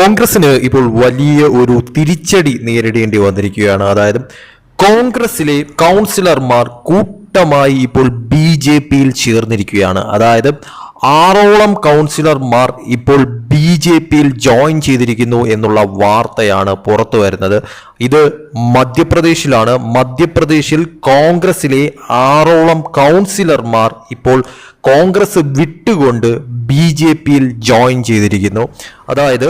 കോൺഗ്രസിന് ഇപ്പോൾ വലിയ ഒരു തിരിച്ചടി നേരിടേണ്ടി വന്നിരിക്കുകയാണ്. അതായത് കോൺഗ്രസിലെ കൗൺസിലർമാർ കൂട്ടമായി ഇപ്പോൾ ബി ജെ പിയിൽ ചേർന്നിരിക്കുകയാണ്. അതായത് ആറോളം കൗൺസിലർമാർ ഇപ്പോൾ ബി ജെ പിയിൽ ജോയിൻ ചെയ്തിരിക്കുന്നു എന്നുള്ള വാർത്തയാണ് പുറത്തു വരുന്നത്. ഇത് മധ്യപ്രദേശിലാണ്. മധ്യപ്രദേശിൽ കോൺഗ്രസിലെ ആറോളം കൗൺസിലർമാർ ഇപ്പോൾ കോൺഗ്രസ് വിട്ടുകൊണ്ട് ബി ജെ പിയിൽ ജോയിൻ ചെയ്തിരിക്കുന്നു. അതായത്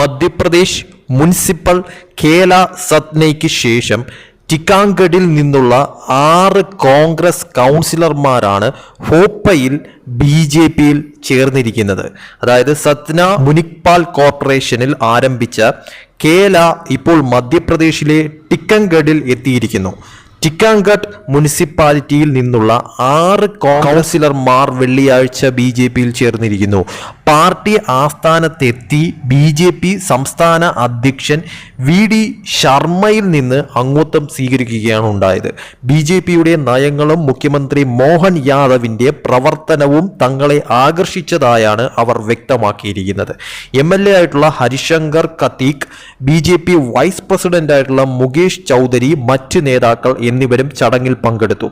മധ്യപ്രദേശ് മുനിസിപ്പൽ കേല സത്നയ്ക്ക് ശേഷം ടിക്കാങ്കഡിൽ നിന്നുള്ള ആറ് കോൺഗ്രസ് കൗൺസിലർമാരാണ് ഹോപ്പയിൽ ബി ജെ പിയിൽ ചേർന്നിരിക്കുന്നത്. അതായത് സത്ന മുനിപ്പാൽ കോർപ്പറേഷനിൽ ആരംഭിച്ച കേല ഇപ്പോൾ മധ്യപ്രദേശിലെ ടിക്കൻഗഡിൽ എത്തിയിരിക്കുന്നു. ടിക്കാങ്കട്ട് മുനിസിപ്പാലിറ്റിയിൽ നിന്നുള്ള ആറ് കൗൺസിലർമാർ വെള്ളിയാഴ്ച ബി ജെ പിയിൽ ചേർന്നിരിക്കുന്നു. പാർട്ടി ആസ്ഥാനത്തെത്തി ബി ജെ പി സംസ്ഥാന അധ്യക്ഷൻ വി ഡി ശർമ്മയിൽ നിന്ന് അംഗത്വം സ്വീകരിക്കുകയാണ് ഉണ്ടായത്. ബി ജെ പിയുടെ നയങ്ങളും മുഖ്യമന്ത്രി മോഹൻ യാദവിന്റെ പ്രവർത്തനവും തങ്ങളെ ആകർഷിച്ചതായാണ് അവർ വ്യക്തമാക്കിയിരിക്കുന്നത്. എം എൽ എ ആയിട്ടുള്ള Harishankar Khatik BJP vice president ആയിട്ടുള്ള മുകേഷ് ചൗധരി മറ്റ് നേതാക്കൾ എന്നിവരും ചടങ്ങിൽ പങ്കെടുത്തു.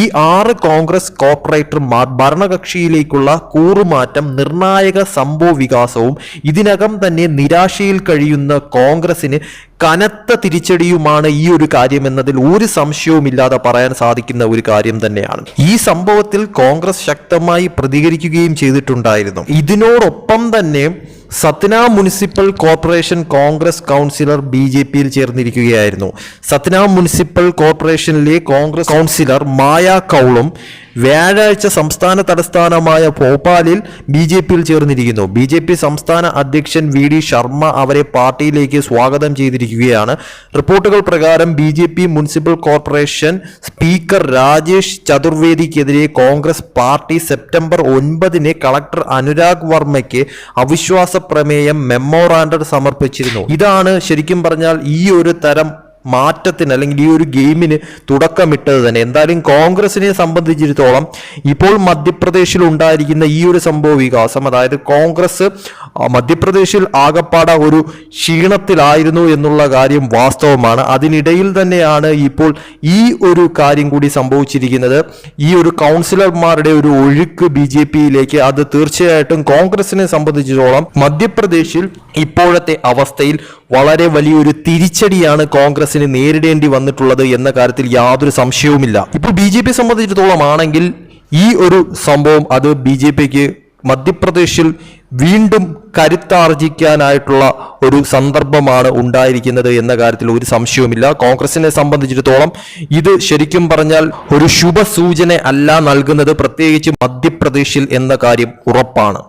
ഈ ആറ് കോൺഗ്രസ് കോർപ്പറേറ്റർമാർ ഭരണകക്ഷിയിലേക്കുള്ള കൂറുമാറ്റം നിർണായക സംഭവ വികാസവും ഇതിനകം തന്നെ നിരാശയിൽ കഴിയുന്ന കോൺഗ്രസിന് കനത്ത തിരിച്ചടിയുമാണ് ഈ ഒരു കാര്യം എന്നതിൽ ഒരു സംശയവുമില്ലാതെ പറയാൻ സാധിക്കുന്ന ഒരു കാര്യം തന്നെയാണ്. ഈ സംഭവത്തിൽ കോൺഗ്രസ് ശക്തമായി പ്രതികരിക്കുകയും ചെയ്തിട്ടുണ്ടായിരുന്നു. ഇതിനോടൊപ്പം തന്നെ Satna municipal corporation Congress councillor B J പിയിൽ ചേർന്നിരിക്കുകയായിരുന്നു. സത്ന മുനിസിപ്പൽ കോർപ്പറേഷനിലെ കോൺഗ്രസ് കൗൺസിലർ മായ കൗളും വ്യാഴാഴ്ച സംസ്ഥാന തലസ്ഥാനമായ ഭോപ്പാലിൽ ബി ജെ പിയിൽ ചേർന്നിരിക്കുന്നു. ബി ജെ പി സംസ്ഥാന അധ്യക്ഷൻ വി ഡി ശർമ്മ അവരെ പാർട്ടിയിലേക്ക് സ്വാഗതം ചെയ്തിരിക്കുകയാണ്. റിപ്പോർട്ടുകൾ പ്രകാരം BJP municipal corporation speaker Rajesh ചതുർവേദിക്കെതിരെ Congress party September ഒൻപതിന് കളക്ടർ അനുരാഗ് വർമ്മയ്ക്ക് അവിശ്വാസ പ്രമേയം മെമ്മോറാൻഡർ സമർപ്പിച്ചിരുന്നു. ഇതാണ് ശരിക്കും പറഞ്ഞാൽ ഈ ഒരു തരം മാറ്റത്തിന് അല്ലെങ്കിൽ ഈ ഒരു ഗെയിമിന് തുടക്കമിട്ടത് തന്നെ. എന്തായാലും കോൺഗ്രസിനെ സംബന്ധിച്ചിടത്തോളം ഇപ്പോൾ മധ്യപ്രദേശിൽ ഉണ്ടായിരിക്കുന്ന ഈ ഒരു സംഭവ വികാസം അതായത് കോൺഗ്രസ് മധ്യപ്രദേശിൽ ആകപ്പാട ഒരു ക്ഷീണത്തിലായിരുന്നു എന്നുള്ള കാര്യം വാസ്തവമാണ്. അതിനിടയിൽ തന്നെയാണ് ഇപ്പോൾ ഈ ഒരു കാര്യം കൂടി സംഭവിച്ചിരിക്കുന്നത്. ഈ ഒരു കൗൺസിലർമാരുടെ ഒരു ഒഴുക്ക് ബി ജെ പിയിലേക്ക് അത് തീർച്ചയായിട്ടും കോൺഗ്രസിനെ സംബന്ധിച്ചിടത്തോളം മധ്യപ്രദേശിൽ ഇപ്പോഴത്തെ അവസ്ഥയിൽ വളരെ വലിയൊരു തിരിച്ചടിയാണ് കോൺഗ്രസിന് നേരിടേണ്ടി വന്നിട്ടുള്ളത് എന്ന കാര്യത്തിൽ യാതൊരു സംശയവുമില്ല. ഇപ്പോൾ ബി ജെ പി സംബന്ധിച്ചിടത്തോളം ആണെങ്കിൽ ഈ ഒരു സംഭവം അത് ബി ജെ പിക്ക് മധ്യപ്രദേശിൽ വീണ്ടും കരുത്താർജിക്കാനായിട്ടുള്ള ഒരു സന്ദർഭമാണ് ഉണ്ടായിരിക്കുന്നത് എന്ന കാര്യത്തിൽ ഒരു സംശയവുമില്ല. കോൺഗ്രസിനെ സംബന്ധിച്ചിടത്തോളം ഇത് ശരിക്കും പറഞ്ഞാൽ ഒരു ശുഭസൂചന അല്ല നൽകുന്നത്. പ്രത്യേകിച്ച് മധ്യപ്രദേശിൽ എന്ന കാര്യം ഉറപ്പാണ്.